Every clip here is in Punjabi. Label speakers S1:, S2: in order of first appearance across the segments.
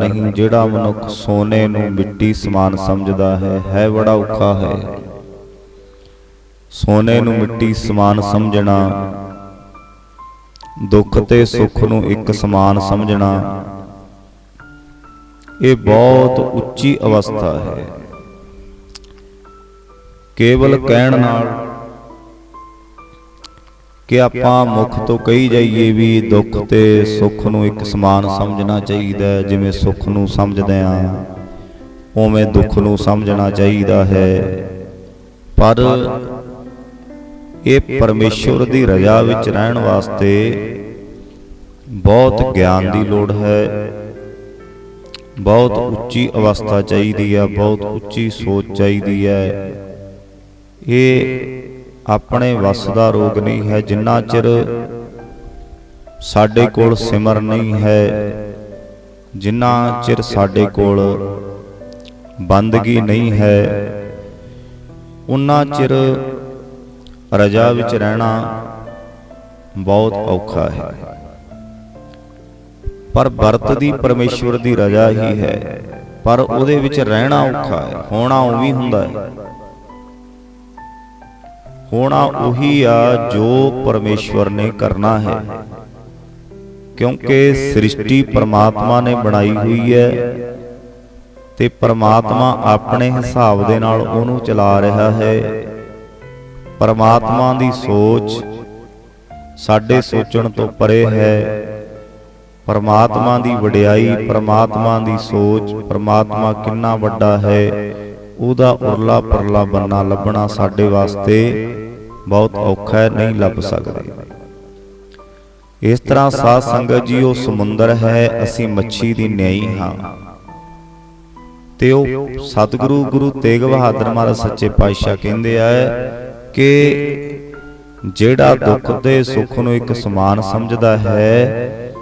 S1: ਨਹੀਂ ਜਿਹੜਾ ਮਨੁੱਖ ਸੋਨੇ ਨੂੰ ਮਿੱਟੀ ਸਮਾਨ ਸਮਝਦਾ ਹੈ ਹੈ ਬੜਾ ਔਖਾ ਹੈ। ਸੋਨੇ ਨੂੰ ਮਿੱਟੀ ਸਮਾਨ ਸਮਝਣਾ ਦੁੱਖ ਤੇ ਸੁੱਖ ਨੂੰ ਇੱਕ ਸਮਾਨ ਸਮਝਣਾ ਇਹ ਬਹੁਤ ਉੱਚੀ ਅਵਸਥਾ ਹੈ। ਕੇਵਲ ਕਹਿਣ ਨਾਲ ਕਿ ਆਪਾਂ ਮੁਖ ਤੋਂ ਕਹੀ ਜਾਈਏ ਵੀ ਦੁੱਖ ਤੇ ਸੁੱਖ ਨੂੰ ਇੱਕ ਸਮਾਨ ਸਮਝਣਾ ਚਾਹੀਦਾ ਜਿਵੇਂ ਸੁੱਖ ਨੂੰ ਸਮਝਦੇ ਆ ਉਵੇਂ ਦੁੱਖ ਨੂੰ ਸਮਝਣਾ ਚਾਹੀਦਾ ਹੈ। ਪਰ ਇਹ ਪਰਮੇਸ਼ਵਰ ਦੀ ਰਜ਼ਾ ਵਿੱਚ ਰਹਿਣ ਵਾਸਤੇ ਬਹੁਤ ਗਿਆਨ ਦੀ ਲੋੜ ਹੈ। ਬਹੁਤ ਉੱਚੀ ਅਵਸਥਾ ਚਾਹੀਦੀ ਹੈ, ਬਹੁਤ ਉੱਚੀ ਸੋਚ ਚਾਹੀਦੀ ਹੈ। ਇਹ ਆਪਣੇ ਵੱਸ ਦਾ ਰੋਗ ਨਹੀਂ ਹੈ, ਜਿੰਨਾ ਚਿਰ ਸਾਡੇ ਕੋਲ ਸਿਮਰ ਨਹੀਂ ਹੈ, ਜਿੰਨਾ ਚਿਰ ਸਾਡੇ ਕੋਲ ਬੰਦਗੀ ਨਹੀਂ ਹੈ, ਉਨਾ ਚਿਰ ਰਜਾ ਵਿੱਚ ਰਹਿਣਾ ਬਹੁਤ ਔਖਾ ਹੈ। ਪਰ ਵਰਤ ਦੀ ਪਰਮੇਸ਼ਵਰ ਦੀ ਰਜਾ ਹੀ ਹੈ, ਪਰ ਉਹਦੇ ਵਿੱਚ ਰਹਿਣਾ ਔਖਾ ਹੈ, ਹੋਣਾ ਉਵੇਂ ਹੁੰਦਾ ਹੈ। ਹੋਣਾ ਉਹੀ ਆ ਜੋ ਪਰਮੇਸ਼ਵਰ ਨੇ ਕਰਨਾ ਹੈ। ਕਿਉਂਕਿ ਸ੍ਰਿਸ਼ਟੀ ਪਰਮਾਤਮਾ ਨੇ ਬਣਾਈ ਹੋਈ ਹੈ ਤੇ ਪਰਮਾਤਮਾ ਆਪਣੇ ਹਿਸਾਬ ਦੇ ਨਾਲ ਉਹਨੂੰ ਚਲਾ ਰਿਹਾ ਹੈ। ਪਰਮਾਤਮਾ ਦੀ ਸੋਚ ਸਾਡੇ ਸੋਚਣ ਤੋਂ ਪਰੇ ਹੈ। ਪਰਮਾਤਮਾ ਦੀ ਵਡਿਆਈ, ਪਰਮਾਤਮਾ ਦੀ ਸੋਚ, ਪਰਮਾਤਮਾ ਕਿੰਨਾ ਵੱਡਾ ਹੈ। ਉਹਦਾ ਉਰਲਾ ਪਰਲਾ ਬੰਨਾ ਲੱਭਣਾ ਸਾਡੇ ਵਾਸਤੇ ਬਹੁਤ ਔਖਾ ਹੈ, ਨਹੀਂ ਲੱਭ ਸਕਦੇ। ਇਸ ਤਰ੍ਹਾਂ ਸਾਧ ਸੰਗਤ ਜੀ, ਉਹ ਸਮੁੰਦਰ ਹੈ, ਅਸੀਂ ਮੱਛੀ ਦੀ ਨਿਆਈ ਹਾਂ। ਤੇ ਉਹ ਸਤਿਗੁਰੂ ਗੁਰੂ ਤੇਗ ਬਹਾਦਰ ਮਹਾਰਾਜ ਸੱਚੇ ਪਾਤਸ਼ਾਹ ਕਹਿੰਦੇ ਆ ਕਿ ਜਿਹੜਾ ਦੁੱਖ ਤੇ ਸੁੱਖ ਨੂੰ ਇੱਕ ਸਮਾਨ ਸਮਝਦਾ ਹੈ,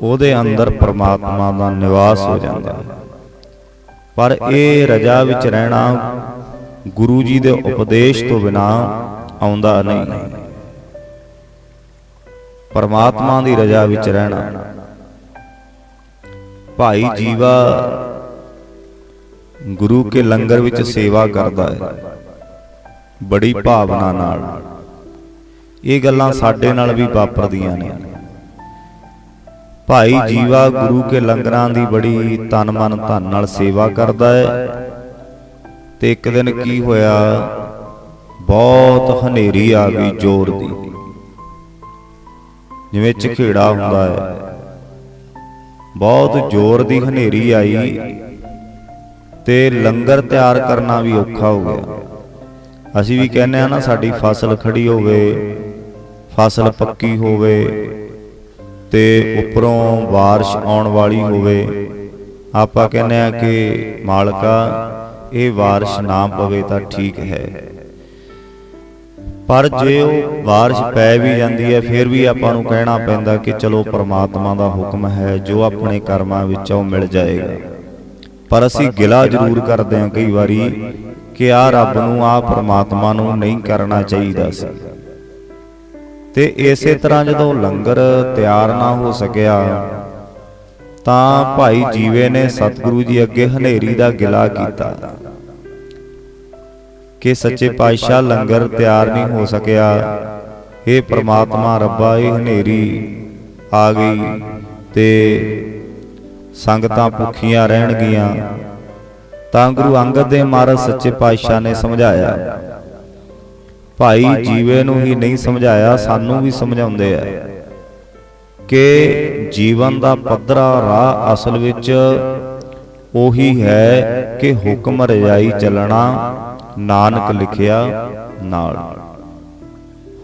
S1: ਉਹਦੇ ਅੰਦਰ ਪ੍ਰਮਾਤਮਾ ਦਾ ਨਿਵਾਸ ਹੋ ਜਾਂਦਾ ਹੈ। ਪਰ ਇਹ ਰਜਾ ਵਿੱਚ ਰਹਿਣਾ ਗੁਰੂ ਜੀ ਦੇ ਉਪਦੇਸ਼ ਤੋਂ ਬਿਨਾ ਆਉਂਦਾ ਨਹੀਂ। ਪਰਮਾਤਮਾ ਦੀ ਰਜਾ ਵਿੱਚ ਰਹਿਣਾ। ਭਾਈ ਜੀਵਾ ਗੁਰੂ ਕੇ ਲੰਗਰ ਵਿੱਚ ਸੇਵਾ ਕਰਦਾ ਹੈ। ਬੜੀ ਭਾਵਨਾ ਨਾਲ। ਇਹ ਗੱਲਾਂ ਸਾਡੇ ਨਾਲ ਵੀ ਵਾਪਰਦੀਆਂ ਨੇ। ਭਾਈ ਜੀਵਾ ਗੁਰੂ ਕੇ ਲੰਗਰਾਂ ਦੀ ਬੜੀ ਤਨ ਮਨ ਧਨ ਨਾਲ ਸੇਵਾ ਕਰਦਾ ਹੈ। ਤੇ ਇੱਕ ਦਿਨ ਕੀ ਹੋਇਆ? ਬਹੁਤ ਹਨੇਰੀ ਆ ਗਈ ਜ਼ੋਰ ਦੀ। ਜਿਵੇਂ ਝਖੇੜਾ ਹੁੰਦਾ ਹੈ। ਬਹੁਤ ਜ਼ੋਰ ਦੀ ਹਨੇਰੀ ਆਈ। ਤੇ ਲੰਗਰ ਤਿਆਰ ਕਰਨਾ ਵੀ ਔਖਾ ਹੋ ਗਿਆ। ਅਸੀਂ ਵੀ ਕਹਿੰਦੇ ਆ ਨਾ ਸਾਡੀ ਫਸਲ ਖੜੀ ਹੋਵੇ ਫਸਲ ਪੱਕੀ ਹੋਵੇ। ਤੇ ਉੱਪਰੋਂ بارش ਆਉਣ ਵਾਲੀ ਹੋਵੇ ਆਪਾਂ ਕਹਿੰਦੇ ਆ ਕਿ ਮਾਲਕਾ ਇਹ بارش ਨਾ ਪਵੇ ਤਾਂ ਠੀਕ ਹੈ ਪਰ ਜੇ ਉਹ بارش ਪੈ ਵੀ ਜਾਂਦੀ ਹੈ ਫਿਰ ਵੀ ਆਪਾਂ ਨੂੰ ਕਹਿਣਾ ਪੈਂਦਾ ਕਿ ਚਲੋ ਪ੍ਰਮਾਤਮਾ ਦਾ ਹੁਕਮ ਹੈ ਜੋ ਆਪਣੇ ਕਰਮਾਂ ਵਿੱਚ ਉਹ ਮਿਲ ਜਾਏਗਾ ਪਰ ਅਸੀਂ ਗਿਲਾ ਜ਼ਰੂਰ ਕਰਦੇ ਹਾਂ ਕਈ ਵਾਰੀ ਕਿ ਆ ਰੱਬ ਨੂੰ ਆ ਪ੍ਰਮਾਤਮਾ ਨੂੰ ਨਹੀਂ ਕਰਨਾ ਚਾਹੀਦਾ ਸੀ ਤੇ ਇਸੇ ਤਰ੍ਹਾਂ ਜਦੋਂ ਲੰਗਰ ਤਿਆਰ ਨਾ ਹੋ ਸਕਿਆ ਤਾਂ ਭਾਈ ਜੀਵੇ ਨੇ ਸਤਿਗੁਰੂ ਜੀ ਅੱਗੇ ਹਨੇਰੀ ਦਾ ਗਿਲਾ ਕੀਤਾ। ਕਿ ਸੱਚੇ ਪਾਤਸ਼ਾਹ ਲੰਗਰ ਤਿਆਰ ਨਹੀਂ ਹੋ ਸਕਿਆ। ਇਹ ਪ੍ਰਮਾਤਮਾ ਰੱਬਾ ਇਹ ਹਨੇਰੀ ਆ ਗਈ ਤੇ ਸੰਗਤਾਂ ਭੁੱਖੀਆਂ ਰਹਿਣਗੀਆਂ। ਤਾਂ ਗੁਰੂ ਅੰਗਦ ਦੇਵ ਮਹਾਰਾਜ ਸੱਚੇ ਪਾਤਸ਼ਾਹ ਨੇ ਸਮਝਾਇਆ। ਭਾਈ ਜੀਵੇ ਨੂੰ ਹੀ ਨਹੀਂ ਸਮਝਾਇਆ ਸਾਨੂੰ ਵੀ ਸਮਝਾਉਂਦੇ ਆ। ਕਿ ਜੀਵਨ ਦਾ ਪੱਧਰਾ ਰਾਹ ਅਸਲ ਵਿੱਚ ਉਹੀ ਹੈ ਕਿ ਹੁਕਮ ਰਜਾਈ ਚੱਲਣਾ ਨਾਨਕ ਲਿਖਿਆ ਨਾਲ।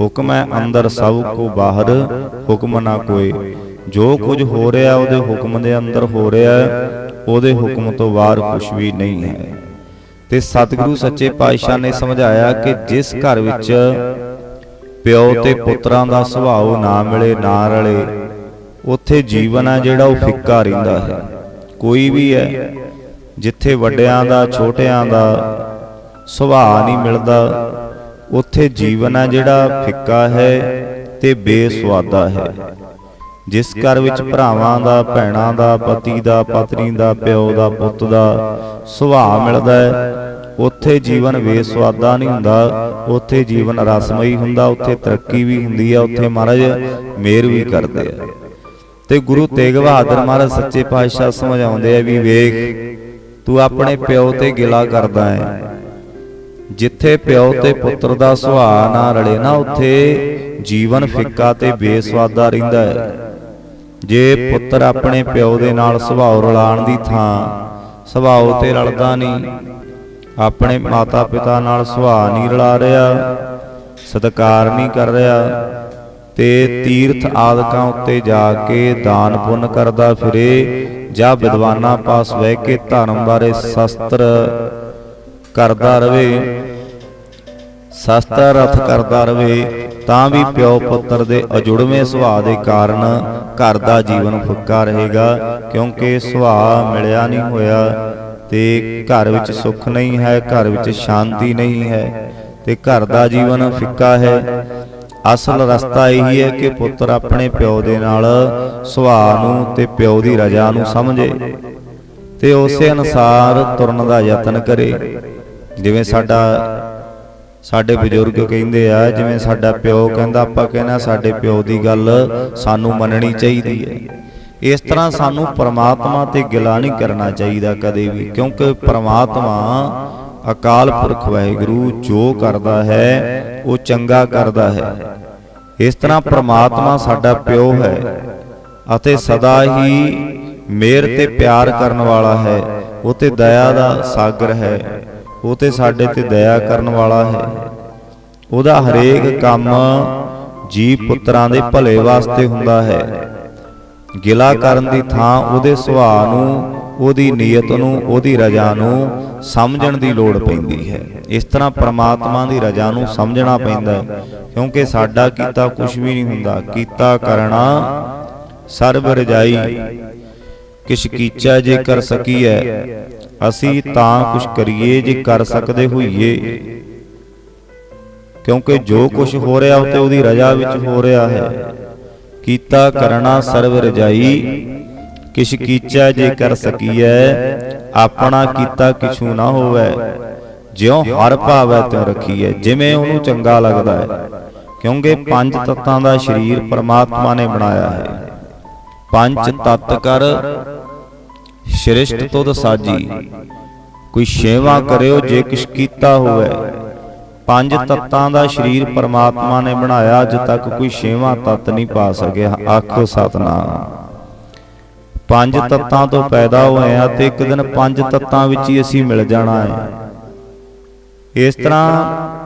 S1: ਹੁਕਮ ਹੈ ਅੰਦਰ ਸਭ ਕੋ ਬਾਹਰ ਹੁਕਮ ਨਾ ਕੋਈ। ਜੋ ਕੁਝ ਹੋ ਰਿਹਾ ਉਹਦੇ ਹੁਕਮ ਦੇ ਅੰਦਰ ਹੋ ਰਿਹਾ ਉਹਦੇ ਹੁਕਮ ਤੋਂ ਬਾਹਰ ਕੁਝ ਵੀ ਨਹੀਂ ਹੈ। ਤੇ ਸਤਿਗੁਰੂ ਸੱਚੇ ਪਾਤਸ਼ਾਹ ਨੇ ਸਮਝਾਇਆ ਕਿ ਜਿਸ ਘਰ ਵਿੱਚ ਪਿਓ ਤੇ ਪੁੱਤਰਾਂ ਦਾ ਸੁਭਾਅ ਨਾ ਮਿਲੇ ਨਾ ਰਲੇ ਉੱਥੇ ਜੀਵਨ ਹੈ ਜਿਹੜਾ ਉਹ ਫਿੱਕਾ ਰਹਿੰਦਾ ਹੈ। ਕੋਈ ਵੀ ਹੈ ਜਿੱਥੇ ਵੱਡਿਆਂ ਦਾ ਛੋਟਿਆਂ ਦਾ ਸੁਭਾਅ ਨਹੀਂ ਮਿਲਦਾ ਉੱਥੇ ਜੀਵਨ ਹੈ ਜਿਹੜਾ ਫਿੱਕਾ ਹੈ ਤੇ ਬੇਸਵਾਦਾ ਹੈ। ਜਿਸ ਘਰ ਵਿੱਚ ਭਰਾਵਾਂ ਦਾ ਭੈਣਾਂ ਦਾ ਪਤੀ ਦਾ ਪਤਨੀ ਦਾ ਪਿਓ ਦਾ ਪੁੱਤ ਦਾ ਸੁਭਾਅ ਮਿਲਦਾ ਹੈ। ਉੱਥੇ ਜੀਵਨ ਬੇਸਵਾਦਾ ਨਹੀਂ ਹੁੰਦਾ। ਉੱਥੇ ਜੀਵਨ ਰਸਮਈ ਹੁੰਦਾ। ਉੱਥੇ ਤਰੱਕੀ ਵੀ ਹੁੰਦੀ ਹੈ। ਉੱਥੇ ਮਹਾਰਾਜ ਮੇਰ ਵੀ ਕਰਦੇ ਆ। ਤੇ ਗੁਰੂ ਤੇਗ ਬਹਾਦਰ ਮਹਾਰਾਜ ਸੱਚੇ ਪਾਤਸ਼ਾਹ ਸਮਝਾਉਂਦੇ ਆ ਵੀ ਵੇਖ ਤੂੰ ਆਪਣੇ ਪਿਓ ਤੇ ਗਿਲਾ ਕਰਦਾ ਹੈ। ਜਿੱਥੇ ਪਿਓ ਤੇ ਪੁੱਤਰ ਦਾ ਸੁਭਾਅ ਨਾ ਰਲੇ ਨਾ ਉੱਥੇ ਜੀਵਨ ਫਿੱਕਾ ਤੇ ਬੇਸਵਾਦਾ ਰਹਿੰਦਾ ਹੈ ਜੇ ਪੁੱਤਰ ਆਪਣੇ ਪਿਓ ਦੇ ਨਾਲ ਸੁਭਾਅ ਰਲਾਣ ਦੀ ਥਾਂ, ਸੁਭਾਅ ਤੇ ਰਲਦਾ ਨਹੀਂ, ਆਪਣੇ ਮਾਤਾ ਪਿਤਾ ਨਾਲ ਸੁਭਾਅ ਨਹੀਂ ਰਲਾ ਰਿਹਾ, ਸਤਕਾਰ ਨਹੀਂ ਕਰ ਰਿਹਾ, ਤੇ ਤੀਰਥ ਆਦਿਕਾਂ ਉੱਤੇ ਜਾ ਕੇ ਦਾਨ ਪੁੰਨ ਕਰਦਾ ਫਿਰੇ, ਜਾਂ ਵਿਦਵਾਨਾਂ ਪਾਸ ਬਹਿ ਕੇ ਧਰਮ ਬਾਰੇ ਸ਼ਸਤਰ ਕਰਦਾ ਰਵੇ, ਸ਼ਸਤਰ ਰਥ ਕਰਦਾ ਰਵੇ ਤਾਂ ਵੀ ਪਿਓ ਪੁੱਤਰ ਦੇ ਅਜੁੜਵੇਂ ਸੁਭਾਅ ਦੇ ਕਾਰਨ ਘਰ ਦਾ ਜੀਵਨ ਫੁੱਕਾ ਰਹੇਗਾ, ਕਿਉਂਕਿ ਸੁਭਾਅ ਮਿਲਿਆ ਨਹੀਂ ਹੋਇਆ ਤੇ ਘਰ ਵਿੱਚ ਸੁੱਖ ਨਹੀਂ ਹੈ, ਘਰ ਵਿੱਚ ਸ਼ਾਂਤੀ ਨਹੀਂ ਹੈ ਤੇ ਘਰ ਦਾ ਜੀਵਨ ਫਿੱਕਾ ਹੈ। ਅਸਲ ਰਸਤਾ ਇਹੀ ਹੈ ਕਿ ਪੁੱਤਰ ਆਪਣੇ ਪਿਓ ਦੇ ਨਾਲ ਸੁਭਾਅ ਨੂੰ ਤੇ ਪਿਓ ਦੀ ਰਜ਼ਾ ਨੂੰ ਸਮਝੇ ਤੇ ਉਸੇ ਅਨੁਸਾਰ ਤੁਰਨ ਦਾ ਯਤਨ ਕਰੇ। ਜਿਵੇਂ ਸਾਡਾ ਸਾਡੇ ਬਜ਼ੁਰਗ ਕਹਿੰਦੇ ਆ ਜਿਵੇਂ ਸਾਡਾ ਪਿਓ ਕਹਿੰਦਾ ਆਪਾਂ ਕਹਿੰਦਾ ਸਾਡੇ ਪਿਓ ਦੀ ਗੱਲ ਸਾਨੂੰ ਮੰਨਣੀ ਚਾਹੀਦੀ ਹੈ। ਇਸ ਤਰ੍ਹਾਂ ਸਾਨੂੰ ਪ੍ਰਮਾਤਮਾ ਤੇ ਗਿਲਾ ਨਹੀਂ ਕਰਨਾ ਚਾਹੀਦਾ ਕਦੇ ਵੀ ਕਿਉਂਕਿ ਪ੍ਰਮਾਤਮਾ ਅਕਾਲ ਪੁਰਖ ਵਾਹਿਗੁਰੂ ਜੋ ਕਰਦਾ ਹੈ ਉਹ ਚੰਗਾ ਕਰਦਾ ਹੈ। ਇਸ ਤਰ੍ਹਾਂ ਪ੍ਰਮਾਤਮਾ ਸਾਡਾ ਪਿਓ ਹੈ ਅਤੇ ਸਦਾ ਹੀ ਮੇਰ ਤੇ ਪਿਆਰ ਕਰਨ ਵਾਲਾ ਹੈ। ਉਹ ਤੇ ਦਇਆ ਦਾ ਸਾਗਰ ਹੈ। ਉਹ ਤੇ ਸਾਡੇ ਤੇ ਦਇਆ ਕਰਨ ਵਾਲਾ ਹੈ। ਉਹਦਾ ਹਰੇਕ ਕੰਮ ਜੀਵ ਪੁੱਤਰਾਂ ਦੇ ਭਲੇ ਵਾਸਤੇ ਹੁੰਦਾ ਹੈ। ਗਿਲਾ ਕਰਨ ਦੀ ਥਾਂ ਉਹਦੇ ਸੁਭਾਅ ਨੂੰ, ਉਹਦੀ ਨੀਅਤ ਨੂੰ, ਉਹਦੀ ਰਜ਼ਾ ਨੂੰ ਸਮਝਣ ਦੀ ਲੋੜ ਪੈਂਦੀ ਹੈ। ਇਸ ਤਰ੍ਹਾਂ ਪ੍ਰਮਾਤਮਾ ਦੀ ਰਜ਼ਾ ਨੂੰ ਸਮਝਣਾ ਪੈਂਦਾ ਕਿਉਂਕਿ ਸਾਡਾ ਕੀਤਾ ਕੁਝ ਵੀ ਨਹੀਂ ਹੁੰਦਾ। ਕੀਤਾ ਕਰਨਾ ਸਰਬ ਰਜਾਈ, ਕਿਛ ਕੀਚਾ ਜੇ ਕਰ ਸਕੀਐ ਅਸੀਂ ਤਾਂ ਕੁਛ ਕਰੀਏ ਜੇ ਕਰ ਸਕਦੇ ਹੋਈਏ। ਕਿਉਂਕਿ ਜੋ ਕੁਝ ਹੋ ਰਿਹਾ ਉਹ ਤੇ ਉਹਦੀ ਰਜ਼ਾ ਵਿੱਚ ਹੋ ਰਿਹਾ ਹੈ। ਕੀਤਾ ਕਰਨਾ ਸਰਵ ਰਜਾਈ। ਕਿਛ ਕੀਚਾ ਜੇ ਕਰ ਸਕੀਐ, ਆਪਣਾ ਕੀਤਾ ਕਿਛੂ ਨਾ ਹੋਵੇ। ਜਿਉ ਹਰ ਭਾਵੈ ਤਿਉ ਰਖੀਐ, ਜਿਵੇਂ ਉਹਨੂੰ ਚੰਗਾ ਲੱਗਦਾ ਹੈ। ਕਿਉਂਕਿ ਪੰਜ ਤੱਤਾਂ ਦਾ ਸਰੀਰ ਪਰਮਾਤਮਾ ਨੇ ਬਣਾਇਆ ਹੈ। ਪੰਜ ਤੱਤ ਕਰ ਸ਼੍ਰਿਸ਼ਟ ਤੁਧ ਸਾਜੀ। ਕੋਈ ਸੇਵਾ ਕਰਿਓ ਜੇ ਕਿਛ ਕੀਤਾ ਹੋਵੇ। ਪੰਜ ਤੱਤਾਂ ਦਾ ਸਰੀਰ ਪਰਮਾਤਮਾ ਨੇ ਬਣਾਇਆ ਅੱਜ ਤੱਕ ਕੋਈ ਛੇਵਾਂ ਤੱਤ ਨਹੀਂ ਪਾ ਸਕਿਆ। ਆਖੋ ਸਤਨਾਮ। ਪੰਜ ਤੱਤਾਂ ਤੋਂ ਪੈਦਾ ਹੋਏ ਆ ਤੇ ਇੱਕ ਦਿਨ ਪੰਜ ਤੱਤਾਂ ਵਿੱਚ ਹੀ ਅਸੀਂ ਮਿਲ ਜਾਣਾ ਹੈ। ਇਸ ਤਰ੍ਹਾਂ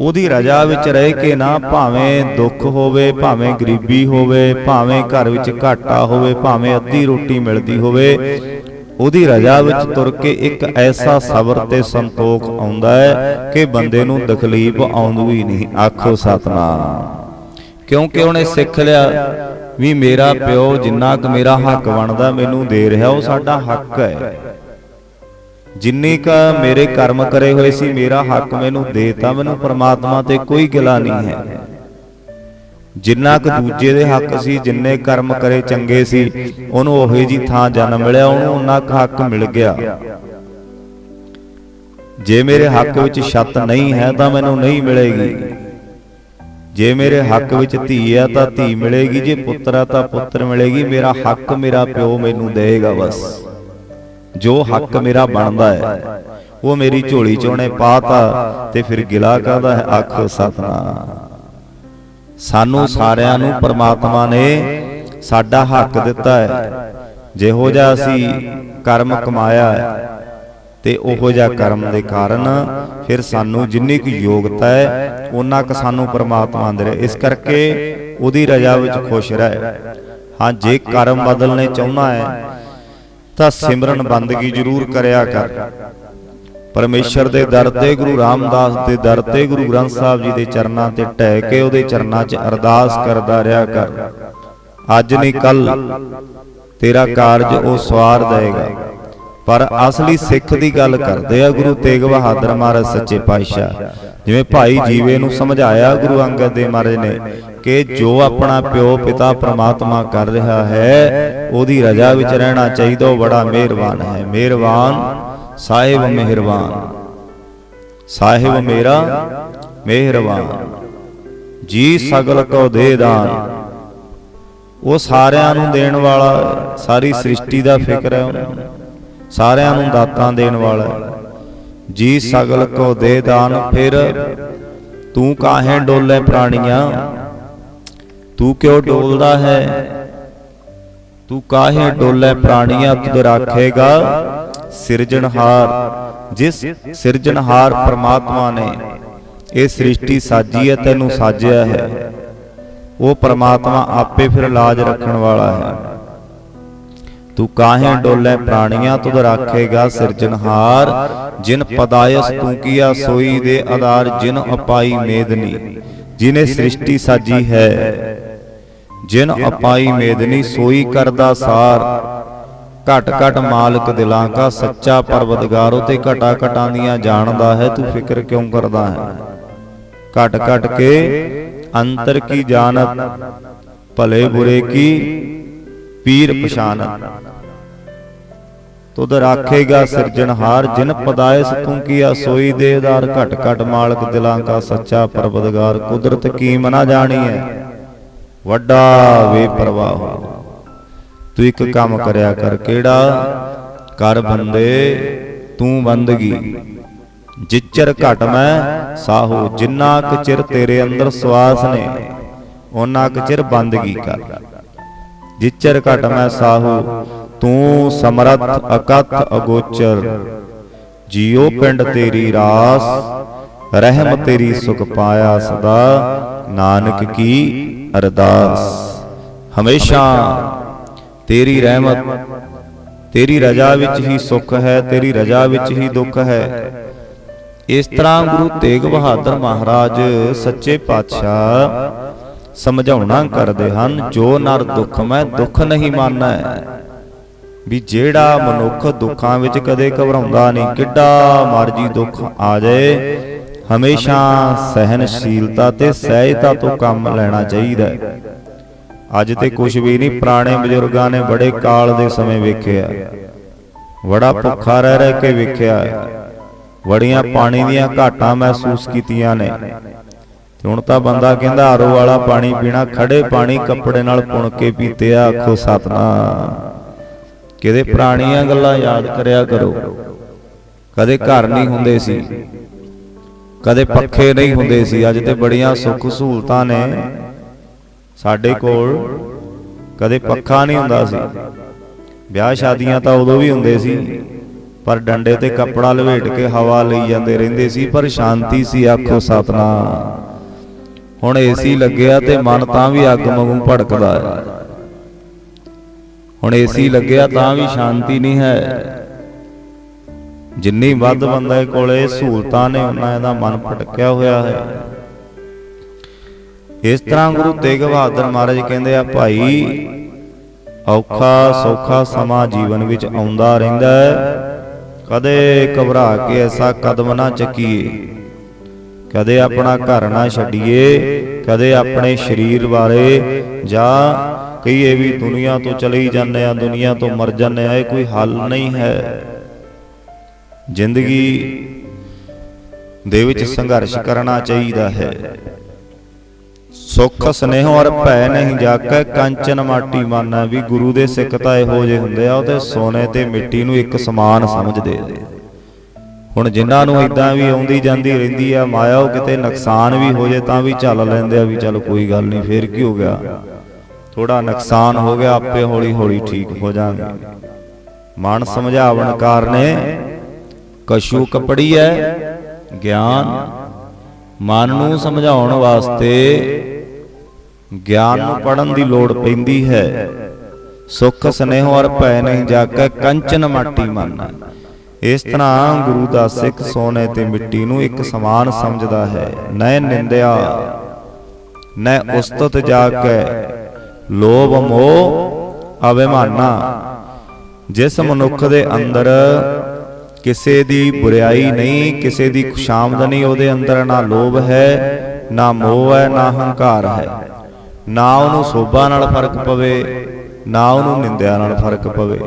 S1: ਉਹਦੀ ਰਜਾ ਵਿੱਚ ਰਹਿ ਕੇ ਨਾ ਭਾਵੇਂ ਦੁੱਖ ਹੋਵੇ, ਭਾਵੇਂ ਗਰੀਬੀ ਹੋਵੇ, ਭਾਵੇਂ ਘਰ ਵਿੱਚ ਘਾਟਾ ਹੋਵੇ, ਭਾਵੇਂ ਅੱਧੀ ਰੋਟੀ ਮਿਲਦੀ ਹੋਵੇ, ਉਹਦੀ ਰਜਾ ਵਿੱਚ ਤੁਰ ਕੇ ਇੱਕ ਐਸਾ ਸਬਰ ਤੇ ਸੰਤੋਖ ਆਉਂਦਾ ਹੈ ਕਿ ਬੰਦੇ ਨੂੰ ਤਕਲੀਫ ਆਉਂਦੀ ਹੀ ਨਹੀਂ। ਆਖੋ ਸਤਨਾਮ। ਕਿਉਂਕਿ ਉਹਨੇ ਸਿੱਖ ਲਿਆ ਵੀ ਮੇਰਾ ਪਿਓ ਜਿੰਨਾ ਕੁ ਮੇਰਾ ਹੱਕ ਬਣਦਾ, ਮੈਨੂੰ ਦੇ ਰਿਹਾ, ਉਹ ਸਾਡਾ ਹੱਕ ਹੈ। ਜਿੰਨੀ ਕ ਮੇਰੇ ਕਰਮ ਕਰੇ ਹੋਏ ਸੀ, ਮੇਰਾ ਹੱਕ ਮੈਨੂੰ ਦੇਤਾ। ਮੈਨੂੰ ਪ੍ਰਮਾਤਮਾ ਤੇ ਕੋਈ ਗਿਲਾ ਨਹੀਂ ਹੈ। ਜਿੰਨਾ ਕੁ ਦੂਜੇ ਦੇ ਹੱਕ ਸੀ, ਜਿੰਨੇ ਕਰਮ ਕਰੇ ਚੰਗੇ ਸੀ, ਉਹਨੂੰ ਉਹੇ ਜੀ ਥਾਂ ਜਨਮ ਮਿਲਿਆ, ਉਹਨੂੰ ਉਹਨਾਂ ਕੁ ਹੱਕ ਮਿਲ ਗਿਆ। ਜੇ ਮੇਰੇ ਹੱਕ ਵਿੱਚ ਛੱਤ ਨਹੀਂ ਹੈ, ਤਾਂ ਮੈਨੂੰ ਨਹੀਂ ਮਿਲੇਗੀ। ਜੇ ਮੇਰੇ ਹੱਕ ਵਿੱਚ ਧੀ ਆ ਤਾਂ ਧੀ ਮਿਲੇਗੀ। ਜੇ ਪੁੱਤਰ ਆ ਤਾਂ ਪੁੱਤਰ ਮਿਲੇਗੀ। ਮੇਰਾ ਹੱਕ, ਮੇਰਾ ਪਿਓ ਮੈਨੂੰ ਦੇਵੇਗਾ ਬਸ। ਜੋ ਹੱਕ ਮੇਰਾ ਬਣਦਾ ਹੈ ਉਹ ਮੇਰੀ ਝੋਲੀ ਚ ਉਹਨੇ ਪਾਤਾ ਤੇ ਫਿਰ ਗਿਲਾ ਕਾਹਦਾ ਹੈ ਆਖੋ ਸਤਨਾਮ। ਸਾਨੂੰ ਸਾਰਿਆਂ ਨੂੰ ਪ੍ਰਮਾਤਮਾ ਨੇ ਸਾਡਾ ਹੱਕ ਦਿੱਤਾ ਹੈ। ਜਿਹੋ ਜਿਹਾ ਅਸੀਂ ਕਰਮ ਕਮਾਇਆ ਹੈ ਤੇ ਉਹੋ ਜਿਹਾ ਕਰਮ ਦੇ ਕਾਰਨ ਫਿਰ ਸਾਨੂੰ ਜਿੰਨੀ ਕੁ ਯੋਗਤਾ ਹੈ ਉਹਨਾਂ ਕ ਸਾਨੂੰ ਪ੍ਰਮਾਤਮਾ ਦੇ ਰਿਹਾ ਇਸ ਕਰਕੇ ਉਹਦੀ ਰਜ਼ਾ ਵਿੱਚ ਖੁਸ਼ ਰਹਿ। ਹਾਂ ਜੇ ਕਰਮ ਬਦਲਨੇ ਚਾਹੁੰਦਾ ਹੈ ਤਾਂ ਸਿਮਰਨ ਬੰਦਗੀ ਜ਼ਰੂਰ ਕਰਿਆ ਕਰ। ਪਰਮੇਸ਼ਰ ਦੇ ਦਰ ਤੇ ਗੁਰੂ ਰਾਮਦਾਸ ਦੇ ਦਰ ਤੇ ਗੁਰੂ ਗ੍ਰੰਥ ਸਾਹਿਬ ਜੀ ਦੇ ਚਰਨਾਂ ਤੇ ਟਹਿ ਕੇ ਉਹਦੇ ਚਰਨਾਂ 'ਚ ਅਰਦਾਸ ਕਰਦਾ ਰਿਹਾ ਕਰ। ਅੱਜ ਨਹੀਂ ਕੱਲ ਤੇਰਾ ਕਾਰਜ ਉਹ ਸਵਾਰ ਦੇਗਾ। ਪਰ ਅਸਲੀ ਸਿੱਖ ਦੀ ਗੱਲ ਕਰਦੇ ਆ ਗੁਰੂ ਤੇਗ ਬਹਾਦਰ ਮਹਾਰਾਜ ਸੱਚੇ ਪਾਤਸ਼ਾਹ। ਜਿਵੇਂ ਭਾਈ ਜੀਵੇ ਨੂੰ ਸਮਝਾਇਆ ਗੁਰੂ ਅੰਗਦ ਦੇਵ ਮਹਾਰਾਜ ਨੇ ਕਿ ਜੋ ਆਪਣਾ ਪਿਓ ਪਿਤਾ ਪ੍ਰਮਾਤਮਾ ਕਰ ਰਿਹਾ ਹੈ, ਉਹਦੀ ਰਜ਼ਾ ਵਿੱਚ ਰਹਿਣਾ ਚਾਹੀਦਾ, ਉਹ ਬੜਾ ਮਿਹਰਬਾਨ ਹੈ। ਮਿਹਰਬਾਨ, ਸਾਹਿਬ ਮਿਹਰਬਾਨ। ਸਾਹਿਬ ਮੇਰਾ ਮਿਹਰਬਾਨ। ਜੀ ਸਗਲ ਕੋ ਦੇ ਦਾਨ। ਉਹ ਸਾਰਿਆਂ ਨੂੰ ਦੇਣ ਵਾਲਾ, ਸਾਰੀ ਸ੍ਰਿਸ਼ਟੀ ਦਾ ਫਿਕਰ ਹੈ। ਉਹਨੂੰ ਸਾਰਿਆਂ ਨੂੰ ਦਾਤਾਂ ਦੇਣ ਵਾਲਾ ਜੀ ਸਗਲ ਕੋ ਦੇ ਦਾਨ, ਫਿਰ ਤੂੰ ਕਾਹੇ ਡੋਲੇ ਪ੍ਰਾਣੀਆਂ? ਤੂੰ ਕਿਉਂ ਡੋਲਦਾ ਹੈ? ਤੂੰ ਕਾਹੇ ਡੋਲੇ ਪ੍ਰਾਣੀਆਂ ਤੁਧ ਰਾਖੇਗਾ? ਸਿਰਜਣਹਾਰ, ਜਿਸ ਸਿਰਜਣਹਾਰ ਪ੍ਰਮਾਤਮਾ ਨੇ ਇਹ ਸ੍ਰਿਸ਼ਟੀ ਸਾਜੀ ਹੈ, ਤੈਨੂੰ ਸਾਜਿਆ ਹੈ। ਉਹ ਪ੍ਰਮਾਤਮਾ ਆਪੇ ਫਿਰ ਲਾਜ ਰੱਖਣ ਵਾਲਾ ਹੈ। ਤੂੰ ਕਾਹੇ ਡੋਲੇ ਪ੍ਰਾਣੀਆਂ ਤੁਧ ਰਾਖੇਗਾ, ਸਿਰਜਣਹਾਰ? ਜਿਨ ਪਦਾਇਸ ਤੂੰ ਕੀਆ, ਸੋਈ ਦੇ ਆਧਾਰ ਜਿਨ ਅਪਾਈ ਮੇਦਨੀ, ਜਿਨੇ ਸ੍ਰਿਸ਼ਟੀ ਸਾਜੀ ਹੈ। ਜਿਨ ਅਪਾਈ ਮੇਦਨੀ ਸੋਈ ਕਰਦਾ ਸਾਰ। ਘਟ ਘਟ ਮਾਲਕ ਦਿਲਾਂ ਕਾ ਸੱਚਾ ਪਰਵਦਗਾਰ ਉਤੇ ਘਟਾ ਘਟਾਂ ਦੀਆਂ ਜਾਣਦਾ ਹੈ ਤੂੰ ਫਿਕਰ ਕਿਉਂ ਕਰਦਾ ਹੈ? ਘਟ ਘਟ ਕੇ ਅੰਤਰ ਕੀ ਜਾਣਤ? ਭਲੇ ਬੁਰੇ ਕੀ? ਪੀਰ ਪਛਾਨਤ? ਤੁਧ ਰਾਖੇਗਾ ਸਿਰਜਣਹਾਰ ਜਿਨ ਪਦਾਇਸ ਤੂੰ ਕੀਆ ਸੋਈ ਦੇ ਆਧਾਰ ਘਟ ਘਟ ਮਾਲਕ ਦਿਲਾਂ ਕਾ ਸੱਚਾ ਪਰਵਦਗਾਰ ਕੁਦਰਤ ਕੀ ਮਨਾ ਜਾਣੀ ਹੈ? ਵੱਡਾ ਵੇ ਪ੍ਰਵਾਹ ਤੂੰ ਇੱਕ ਕੰਮ ਕਰਿਆ ਕਰ, ਕਿਹੜਾ? ਕਰ ਬੰਦੇ, ਤੂੰ ਬੰਦਗੀ। ਜਿੱਚਰ ਘਟ ਮੈਂ, ਸਾਹੋ, ਜਿੰਨਾ ਕੁ ਚਿਰ ਤੇਰੇ ਅੰਦਰ ਸਵਾਸ ਨੇ ਉਹਨਾਂ ਕੁ ਚਿਰ ਬੰਦਗੀ ਕਰ। ਜਿੱਚਰ ਘਟ ਮੈਂ, ਸਾਹੂ, ਤੂੰ ਸਮਰੱਥ, ਅਕਥ, ਅਗੋਚਰ। ਜੀਉ ਪਿੰਡ ਤੇਰੀ ਰਾਸ, ਰਹਿਮ ਤੇਰੀ ਸੁਖ ਪਾਇਆ ਸਦਾ। ਨਾਨਕ ਕੀ ਅਰਦਾਸ। ਹਮੇਸ਼ਾ ਤੇਰੀ ਰਹਿਮਤ, ਤੇਰੀ ਰਜਾ ਵਿੱਚ ਹੀ ਸੁਖ ਹੈ, ਤੇਰੀ ਰਜਾ ਵਿੱਚ ਹੀ ਦੁੱਖ ਹੈ। ਇਸ ਤਰ੍ਹਾਂ ਗੁਰੂ ਤੇਗ ਬਹਾਦਰ ਮਹਾਰਾਜ ਸੱਚੇ ਪਾਤਸ਼ਾਹ ਸਮਝਾਉਣਾ ਕਰਦੇ ਹਨ, ਜੋ ਨਰ ਦੁੱਖ ਮੈਂ ਦੁੱਖ ਨਹੀਂ ਮਾਨਣਾ ਵੀ ਜਿਹੜਾ ਮਨੁੱਖ ਦੁੱਖਾਂ ਵਿੱਚ ਕਦੇ ਘਬਰਾਉਂਦਾ ਨਹੀਂ, ਕਿੱਡਾ ਮਰਜ਼ੀ ਦੁੱਖ ਆ ਜਾਏ। ਹਮੇਸ਼ਾ ਸਹਿਨਸ਼ੀਲਤਾ ਤੇ ਸਹਿਜਤਾ ਤੋਂ ਕੰਮ ਲੈਣਾ ਚਾਹੀਦਾ ਹੈ। ਅੱਜ ਤੇ ਕੁਝ ਵੀ ਨਹੀਂ, ਪੁਰਾਣੇ ਬਜ਼ੁਰਗਾਂ ਨੇ ਬੜੇ ਕਾਲ ਦੇ ਸਮੇਂ ਵੇਖਿਆ। ਬੜਾ ਭੁੱਖਾ ਰਹਿ ਰਹਿ ਕੇ ਵੇਖਿਆ। ਬੜੀਆਂ ਪਾਣੀ ਦੀਆਂ ਘਾਟਾਂ ਮਹਿਸੂਸ ਕੀਤੀਆਂ ਨੇ। ਹੁਣ ਤਾਂ ਬੰਦਾ ਕਹਿੰਦਾ, ਆਰੋ ਵਾਲਾ ਪਾਣੀ ਪੀਣਾ ਖੜੇ ਪਾਣੀ ਕੱਪੜੇ ਨਾਲ ਪੁਣ ਕੇ ਪੀਤੇ ਆ, ਆਖੋ ਸਤਨਾਮ। ਕਿਤੇ ਪੁਰਾਣੀਆਂ ਗੱਲਾਂ ਯਾਦ ਕਰਿਆ ਕਰੋ। ਕਦੇ ਘਰ ਨਹੀਂ ਹੁੰਦੇ ਸੀ। ਕਦੇ ਪੱਖੇ ਨਹੀਂ ਹੁੰਦੇ ਸੀ ਅੱਜ ਤੇ ਬੜੀਆਂ ਸੁੱਖ ਸਹੂਲਤਾਂ ਨੇ। ਸਾਡੇ ਕੋਲ ਕਦੇ ਪੱਖਾ ਨਹੀਂ ਹੁੰਦਾ ਸੀ। ਵਿਆਹ ਸ਼ਾਦੀਆਂ ਤਾਂ ਉਦੋਂ ਵੀ ਹੁੰਦੇ ਸੀ। ਪਰ ਡੰਡੇ ਤੇ ਕੱਪੜਾ ਲਵੇਟ ਕੇ ਹਵਾ ਲਈ ਜਾਂਦੇ ਰਹਿੰਦੇ ਸੀ ਪਰ ਸ਼ਾਂਤੀ ਸੀ ਆਖੋ ਸਤਨਾਮ। ਹੁਣ ਏਸੀ ਲੱਗਿਆ ਤੇ ਮਨ ਤਾਂ ਵੀ ਅੱਗ ਵਾਂਗੂ ਭੜਕਦਾ ਹੈ। ਹੁਣ ਏਸੀ ਲੱਗਿਆ ਤਾਂ ਵੀ ਸ਼ਾਂਤੀ ਨਹੀਂ ਹੈ। ਜਿੰਨੀ ਵੱਧ ਬੰਦੇ ਕੋਲੇ ਸਹੂਲਤਾਂ ਨੇ ਉਹਨਾਂ ਇਹਦਾ ਮਨ ਭਟਕਿਆ ਹੋਇਆ ਹੈ। ਇਸ ਤਰ੍ਹਾਂ ਗੁਰੂ ਤੇਗ ਬਹਾਦਰ ਮਹਾਰਾਜ ਕਹਿੰਦੇ ਆ ਭਾਈ ਔਖਾ ਸੌਖਾ ਸਮਾਂ ਜੀਵਨ ਵਿੱਚ ਆਉਂਦਾ ਰਹਿੰਦਾ ਹੈ। ਕਦੇ ਘਬਰਾ ਕੇ ਐਸਾ ਕਦਮ ਨਾ ਚੱਕੀਏ। ਕਦੇ ਆਪਣਾ ਘਰ ਨਾ ਛੱਡੀਏ। ਕਦੇ ਆਪਣੇ ਸਰੀਰ ਬਾਰੇ ਜਾਂ ਕਹੀਏ ਵੀ ਦੁਨੀਆ ਤੋਂ ਚਲੇ ਹੀ ਜਾਂਦੇ ਆ ਦੁਨੀਆ ਤੋਂ ਮਰ ਜਾਂਦੇ ਆ ਇਹ ਕੋਈ ਹੱਲ ਨਹੀਂ ਹੈ। ਜ਼ਿੰਦਗੀ ਦੇ ਵਿੱਚ ਸੰਘਰਸ਼ ਕਰਨਾ ਚਾਹੀਦਾ ਹੈ। ਸੁੱਖ ਸਨੇਹ ਔਰ ਭੈ ਨਹੀਂ ਜਾਕੈ ਕੰਚਨ ਮਾਟੀ ਮਾਨਾ ਵੀ ਗੁਰੂ ਦੇ ਸਿੱਖ ਤਾਂ ਇਹੋ ਜਿਹੇ ਹੁੰਦੇ ਆ ਉਹ ਤੇ ਸੋਨੇ ਤੇ ਮਿੱਟੀ ਨੂੰ ਇੱਕ ਸਮਾਨ ਸਮਝਦੇ ਆ। ਹੁਣ ਜਿਨ੍ਹਾਂ ਨੂੰ ਇਦਾਂ ਵੀ ਆਉਂਦੀ ਜਾਂਦੀ ਰਹਿੰਦੀ ਆ ਮਾਇਆ ਉਹ ਕਿਤੇ ਨੁਕਸਾਨ ਵੀ ਹੋ ਜੇ ਤਾਂ ਵੀ ਚੱਲ ਲੈਂਦੇ ਆ ਵੀ ਚੱਲ ਕੋਈ ਗੱਲ ਨਹੀਂ ਫੇਰ ਕੀ ਹੋ ਗਿਆ? ਥੋੜਾ ਨੁਕਸਾਨ ਹੋ ਗਿਆ ਆਪੇ ਹੌਲੀ ਹੌਲੀ ਠੀਕ ਹੋ ਜਾਣਗੇ। ਮਨ ਸਮਝਾਵਣ ਕਾਰਨੇ ਕਸ਼ੂ ਕਪੜੀ ਹੈ, ਗਿਆਨ ਮਨ ਨੂੰ ਸਮਝਾਉਣ ਵਾਸਤੇ ਗਿਆਨ ਨੂੰ ਪੜਨ ਦੀ ਲੋੜ ਪੈਂਦੀ ਹੈ। ਸੁਖ ਸਨੇਹ ਔਰ ਭੈ ਨਹੀਂ ਜਾਕੈ ਕੰਚਨ ਮਾਟੀ ਮਨ। ਇਸ ਤਰ੍ਹਾਂ ਗੁਰੂ ਦਾ ਸਿੱਖ ਸੋਨੇ ਤੇ ਮਿੱਟੀ ਨੂੰ ਇੱਕ ਸਮਾਨ ਸਮਝਦਾ ਹੈ। ਨੈ ਨਿੰਦਿਆ ਨੈ ਉਸਤਤ ਜਾਕੈ ਲੋਭ ਮੋਹ ਅਭਿਮਾਨਾ ਜਿਸ ਮਨੁੱਖ ਦੇ ਅੰਦਰ ਕਿਸੇ ਦੀ ਬੁਰੀਾਈ ਨਹੀਂ, ਕਿਸੇ ਦੀ ਖੁਸ਼ਾਮਦ ਨਹੀਂ ਉਹਦੇ ਅੰਦਰ ਨਾ ਲੋਭ ਹੈ, ਨਾ ਮੋਹ ਹੈ, ਨਾ ਹੰਕਾਰ ਹੈ। ਨਾ ਉਹਨੂੰ ਸੋਭਾ ਨਾਲ ਫ਼ਰਕ ਪਵੇ, ਨਾ ਉਹਨੂੰ ਨਿੰਦਿਆ ਨਾਲ ਫ਼ਰਕ ਪਵੇ।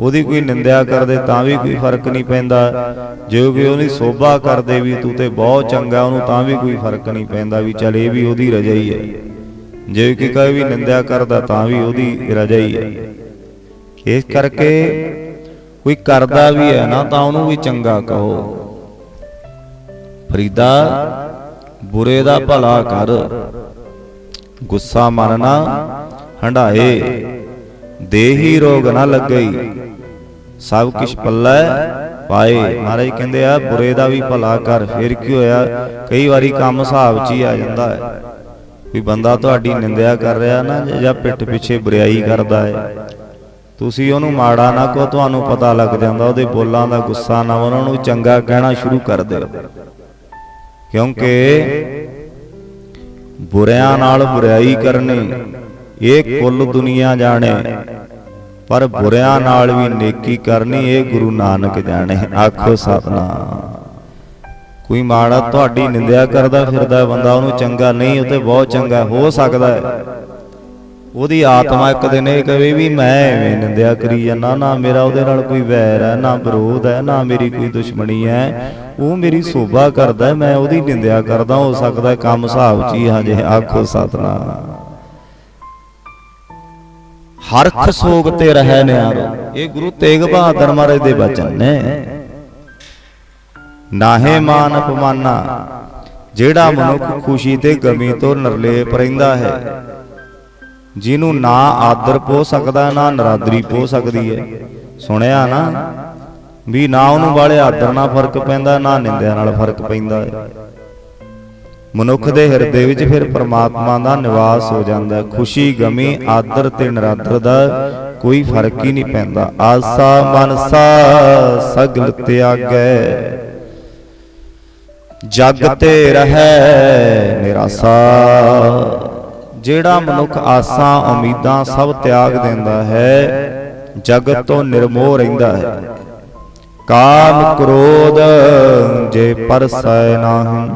S1: ਉਹਦੀ ਕੋਈ ਨਿੰਦਿਆ ਕਰਦੇ ਤਾਂ ਵੀ ਕੋਈ ਫ਼ਰਕ ਨਹੀਂ ਪੈਂਦਾ। ਜੇ ਕੋਈ ਉਹਦੀ ਸੋਭਾ ਕਰਦੇ ਵੀ ਤੂੰ ਤੇ ਬਹੁਤ ਚੰਗਾ, ਉਹਨੂੰ ਤਾਂ ਵੀ ਕੋਈ ਫ਼ਰਕ ਨਹੀਂ ਪੈਂਦਾ ਵੀ ਚੱਲ ਇਹ ਵੀ ਉਹਦੀ ਰਜਾ ਹੀ ਹੈ। ਜੇ ਕਿ ਕੋਈ ਵੀ ਨਿੰਦਿਆ ਕਰਦਾ ਤਾਂ ਵੀ ਉਹਦੀ ਰਜਾ ਹੀ ਹੈ। ਇਸ ਕਰਕੇ ਕੋਈ ਕਰਦਾ ਵੀ ਹੈ ਨਾ ਤਾਂ ਉਹਨੂੰ ਵੀ ਚੰਗਾ ਕਹੋ। ਫਰੀਦਾ, ਬੁਰੇ ਦਾ ਭਲਾ ਕਰ। ਗੁੱਸਾ ਮਰਨਾ ਹੰਡਾਏ ਦੇਹੀ ਰੋਗ ਨਾ ਲੱਗਈ। ਸਭ ਕਿਛ ਪੱਲੇ ਪਾਏ। ਮਹਾਰਾਜ ਕਹਿੰਦੇ ਆ, ਬੁਰੇ ਦਾ ਵੀ ਭਲਾ ਕਰ। ਫਿਰ ਕੀ ਹੋਇਆ? ਕਈ ਵਾਰੀ ਕੰਮ ਹਿਸਾਬ 'ਚ ਹੀ ਆ ਜਾਂਦਾ ਹੈ। ਕੋਈ ਬੰਦਾ ਤੁਹਾਡੀ ਨਿੰਦਿਆ ਕਰ ਰਿਹਾ ਨਾ, ਜਾਂ ਪਿੱਠ ਪਿੱਛੇ ਬੁਰਾਈ ਕਰਦਾ ਹੈ। ਤੁਸੀਂ ਉਹਨੂੰ ਮਾੜਾ ਨਾ ਕਹੋ, ਤੁਹਾਨੂੰ ਪਤਾ ਲੱਗ ਜਾਂਦਾ, ਉਹਦੇ ਬੋਲਾਂ ਦਾ ਗੁੱਸਾ ਨਾ ਉਹਨਾਂ ਨੂੰ ਚੰਗਾ ਕਹਿਣਾ ਸ਼ੁਰੂ ਕਰ ਦਿਓ ਕਿਉਂਕਿ ਬੁਰਿਆਂ ਨਾਲ ਬੁਰਾਈ ਕਰਨੀ, ਇਹ ਕੁੱਲ ਦੁਨੀਆ ਜਾਣੇ। ਪਰ ਬੁਰਿਆਂ ਨਾਲ ਵੀ ਨੇਕੀ ਕਰਨੀ, ਇਹ ਗੁਰੂ ਨਾਨਕ ਜਾਣੇ। ਆਖੋ ਸਤਨਾਮ। ਕੋਈ ਮਾੜਾ ਤੁਹਾਡੀ ਨਿੰਦਿਆ ਕਰਦਾ ਫਿਰਦਾ ਬੰਦਾ ਉਹਨੂੰ ਚੰਗਾ ਨਹੀਂ, ਉਹ ਤੇ ਬਹੁਤ ਚੰਗਾ ਹੋ ਸਕਦਾ ਹੈ। ਉਹਦੀ ਆਤਮਾ ਇੱਕ ਦਿਨ ਇਹ ਕਹੇ ਵੀ ਮੈਂ ਐਵੇਂ ਨਿੰਦਿਆ ਕਰੀ ਜਾਂਦਾ ਨਾ ਮੇਰਾ ਉਹਦੇ ਨਾਲ ਕੋਈ ਵੈਰ ਹੈ, ਨਾ ਵਿਰੋਧ ਹੈ, ਨਾ ਮੇਰੀ ਕੋਈ ਦੁਸ਼ਮਣੀ ਹੈ। ਉਹ ਮੇਰੀ ਸੋਭਾ ਕਰਦਾ, ਮੈਂ ਉਹਦੀ ਨਿੰਦਿਆ ਕਰਦਾ, ਹੋ ਸਕਦਾ ਕੰਮ ਹਿਸਾਬ 'ਚ ਹੀ ਹਜੇ ਆਖੋ ਸਤਨਾਮ। ਹਰਖ ਸੋਗ ਤੇ ਰਹਿ ਨਿਆਰੋ ਇਹ ਗੁਰੂ ਤੇਗ ਬਹਾਦਰ ਮਹਾਰਾਜ ਦੇ ਬਚਨ ਨੇ। ਨਾਹੇ ਮਾਨ ਅਪਮਾਨਾ, ਜਿਹੜਾ ਮਨੁੱਖ ਖੁਸ਼ੀ ਤੇ ਗਮੀ ਤੋਂ ਨਿਰਲੇਪ ਰਹਿੰਦਾ ਹੈ ਜਿਹਨੂੰ ਨਾ ਆਦਰ ਪੋ ਸਕਦਾ, ਨਾ ਨਰਾਦਰੀ ਪੋ ਸਕਦੀ ਹੈ। ਸੁਣਿਆ ਨਾ? ਵੀ ਨਾ ਉਹਨੂੰ ਵਾਲੇ ਆਦਰ ਨਾਲ ਫ਼ਰਕ ਪੈਂਦਾ, ਨਾ ਨਿੰਦਿਆ ਨਾਲ ਫ਼ਰਕ ਪੈਂਦਾ ਹੈ। ਮਨੁੱਖ ਦੇ ਹਿਰਦੇ ਵਿੱਚ ਫਿਰ ਪਰਮਾਤਮਾ ਦਾ ਨਿਵਾਸ ਹੋ ਜਾਂਦਾ ਖੁਸ਼ੀ, ਗਮੀ, ਆਦਰ ਤੇ ਨਰਾਦਰ ਦਾ ਕੋਈ ਫ਼ਰਕ ਹੀ ਨਹੀਂ ਪੈਂਦਾ। ਆਸਾ, ਮਨਸਾ, ਸਗਲ ਤਿਆਗੈ। ਜਗ ਤੇ ਰਹੈ ਨਿਰਾਸਾ। ਜਿਹੜਾ ਮਨੁੱਖ ਆਸਾਂ ਉਮੀਦਾਂ ਸਭ ਤਿਆਗ ਦਿੰਦਾ ਹੈ ਜਗਤ ਤੋਂ ਨਿਰਮੋਹ ਰਹਿੰਦਾ ਹੈ। ਕਾਮ ਕ੍ਰੋਧ ਜੇ ਪਰਸੈ ਨਾਹੀਂ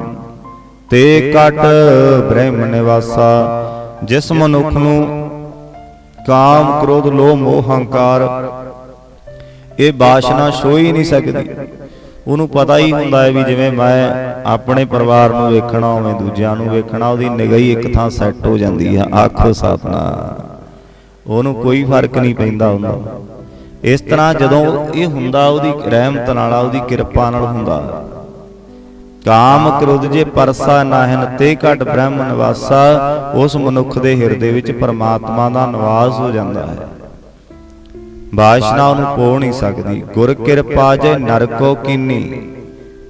S1: ਤੇ ਕਟ ਬ੍ਰਹਮ ਨਿਵਾਸਾ ਜਿਸ ਮਨੁੱਖ ਨੂੰ ਕਾਮ ਕ੍ਰੋਧ ਲੋਭ ਮੋਹ ਹੰਕਾਰ ਇਹ ਬਾਸ਼ਨਾ ਛੋ ਹੀ ਨਹੀਂ ਸਕਦੀ। ਉਹਨੂੰ ਪਤਾ ਹੀ ਹੁੰਦਾ ਹੈ ਵੀ ਜਿਵੇਂ ਮੈਂ ਆਪਣੇ ਪਰਿਵਾਰ ਨੂੰ ਵੇਖਣਾ ਹੋਵੇ ਦੂਜਿਆਂ ਨੂੰ ਵੇਖਣਾ, ਉਹਦੀ ਨਿਗਾਹੀ ਇੱਕ ਥਾਂ ਸੈੱਟ ਹੋ ਜਾਂਦੀ ਹੈ ਆਖੋ ਸਤਨਾਮ ਉਹਨੂੰ ਕੋਈ ਫ਼ਰਕ ਨਹੀਂ ਪੈਂਦਾ ਹੁੰਦਾ। ਇਸ ਤਰ੍ਹਾਂ ਜਦੋਂ ਇਹ ਹੁੰਦਾ, ਉਹਦੀ ਰਹਿਮਤ ਨਾਲ, ਉਹਦੀ ਕਿਰਪਾ ਨਾਲ ਹੁੰਦਾ। ਕਾਮ ਕ੍ਰੋਧ ਜੇ ਪਰਸਾ ਨਾਹਿਨ ਤੇ ਘਟ ਬ੍ਰਹਮ ਨਿਵਾਸਾ, ਉਸ ਮਨੁੱਖ ਦੇ ਹਿਰਦੇ ਵਿੱਚ ਪਰਮਾਤਮਾ ਦਾ ਨਿਵਾਸ ਹੋ ਜਾਂਦਾ ਹੈ। ਬਾਸ਼ਨਾ ਉਹਨੂੰ ਪੋ ਨਹੀਂ ਸਕਦੀ। ਗੁਰ ਕਿਰਪਾ ਜੇ ਨਰਕੋ ਕੀਨੀ,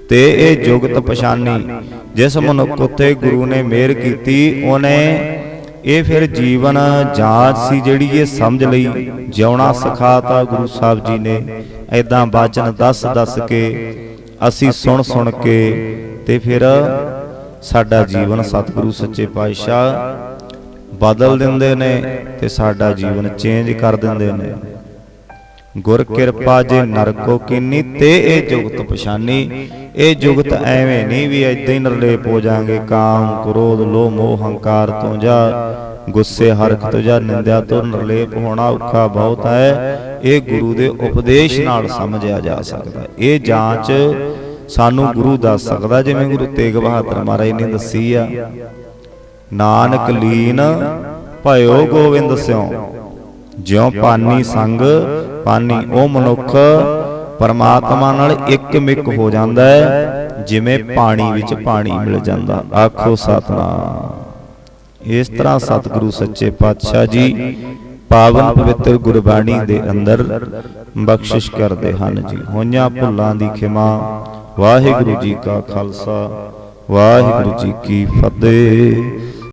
S1: ਤੇ ਇਹ ਜੁਗਤ ਪਛਾਨੀ। ਜਿਸ ਮਨੁੱਖ ਉਤੇ ਗੁਰੂ ਨੇ ਮਿਹਰ ਕੀਤੀ, ਉਹਨੇ ਇਹ ਫਿਰ ਜੀਵਨ ਜਾਂਚ ਸੀ ਜਿਹੜੀ ਇਹ ਸਮਝ ਲਈ। ਜਿਉਣਾ ਸਿਖਾਤਾ ਗੁਰੂ ਸਾਹਿਬ ਜੀ ਨੇ। ਐਦਾਂ ਬਾਚਨ ਦੱਸ ਦੱਸ ਕੇ, ਅਸੀਂ ਸੁਣ ਸੁਣ ਕੇ, ਤੇ ਫਿਰ ਸਾਡਾ ਜੀਵਨ ਸਤਿਗੁਰੂ ਸੱਚੇ ਪਾਤਸ਼ਾਹ ਬਦਲ ਦਿੰਦੇ ਨੇ ਤੇ ਸਾਡਾ ਜੀਵਨ ਚੇਂਜ ਕਰ ਦਿੰਦੇ ਨੇ। ਗੁਰ ਕਿਰਪਾ ਜੇ ਨਰਕੋ ਕੀਨੀ, ਤੇ ਇਹ ਜੁਗਤ ਪਛਾਨੀ। ਇਹ ਜੁਗਤ ਐਵੇਂ ਨਹੀਂ ਵੀ ਐਦਾਂ ਹੀ ਨਿਰਲੇਪ ਹੋ ਜਾਾਂਗੇ, ਕਾਮ, ਕ੍ਰੋਧ, ਲੋਭ, ਮੋਹ, ਹੰਕਾਰ ਤੋਂ ਜਾਂ ਗੁੱਸੇ, ਹਰਖ ਤੋਂ ਜਾਂ ਨਿੰਦਿਆ ਤੋਂ ਨਿਰਲੇਪ ਹੋਣਾ ਔਖਾ ਬਹੁਤ ਹੈ। ਇਹ ਗੁਰੂ ਦੇ ਉਪਦੇਸ਼ ਨਾਲ ਸਮਝਿਆ ਜਾ ਸਕਦਾ। ਇਹ ਜਾਂਚ ਸਾਨੂੰ ਗੁਰੂ ਦੱਸ ਸਕਦਾ, ਜਿਵੇਂ ਗੁਰੂ ਤੇਗ ਬਹਾਦਰ ਮਹਾਰਾਜ ਨੇ ਦੱਸੀ ਆ, ਨਾਨਕ ਲੀਨ ਭਇਓ ਗੋਬਿੰਦ ਸਿਉ, ਜਿਉ ਪਾਨੀ ਸੰਗ ਪਾਨੀ ਉਹ ਮਨੁੱਖ ਪਰਮਾਤਮਾ ਨਾਲ ਇੱਕ ਮਿਕ ਹੋ ਜਾਂਦਾ ਹੈ, ਜਿਵੇਂ ਪਾਣੀ ਵਿੱਚ ਪਾਣੀ ਮਿਲ ਜਾਂਦਾ। ਆਖੋ ਸਤਨਾਮ। ਇਸ ਤਰ੍ਹਾਂ ਸਤਿਗੁਰੂ ਸੱਚੇ ਪਾਤਸ਼ਾਹ ਜੀ ਪਾਵਨ ਪਵਿੱਤਰ ਗੁਰਬਾਣੀ ਦੇ ਅੰਦਰ ਬਖਸ਼ਿਸ਼ ਕਰਦੇ ਹਨ ਜੀ। ਹੋਈਆਂ ਭੁੱਲਾਂ ਦੀ ਖਿਮਾ, ਵਾਹਿਗੁਰੂ ਜੀ ਕਾ ਖਾਲਸਾ, ਵਾਹਿਗੁਰੂ ਜੀ ਕੀ ਫਤਿਹ।